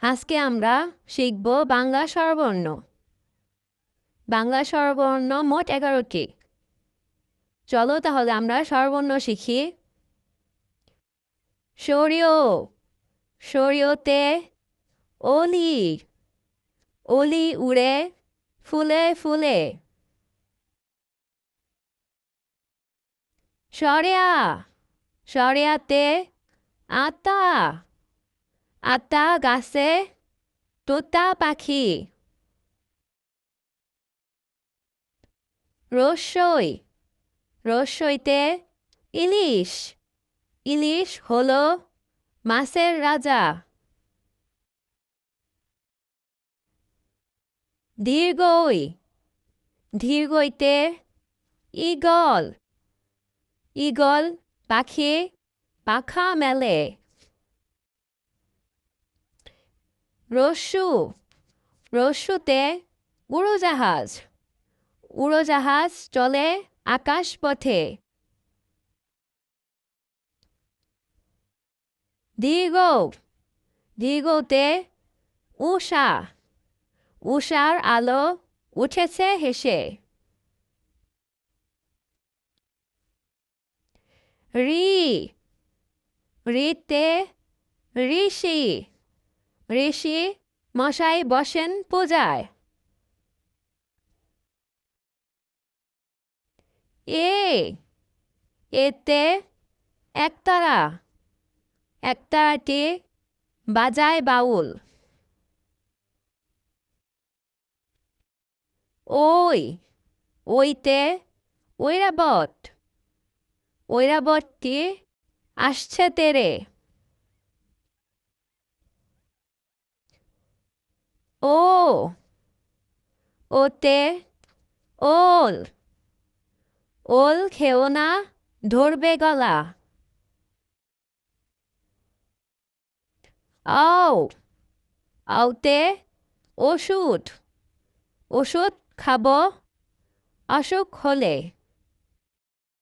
আজকে আমরা শিখব বাংলা স্বরবর্ণ। বাংলা স্বরবর্ণ মোট এগারোটি। চলো তাহলে আমরা স্বরবর্ণ শিখি। সরিয়, সরিয়তে অলি অলি উড়ে ফুলে ফুলে। সরেয়া, সরেয়াতে আতা। আতা গাছে তোতা পাখি। রসই, রসইতে ইলিশ। ইলিশ হল মাছের রাজা। দীর্ঘই দীর্ঘইতে ইগল ইগল পাখি পাখা মেলে। রস্যু রস্যুতে উড়োজাহাজ উড়োজাহাজ চলে আকাশ পথে দীর্ঘ দীর্ঘতে উষা উষার আলো উঠেছে হেসে রি রিতে ঋষি ঋষি মশাই বসেন পূজায়। এ, এতে একতারা, একতারাটি বাজায় বাউল। ওই, ওইতে ঐরাবত, ঐরাবতটি আসছে তেরে। ও, ওতে ওল ওল খেও না, ধরবে গলা। আও, আওতে ওষুধ ওষুধ খাব অসুখ হলে।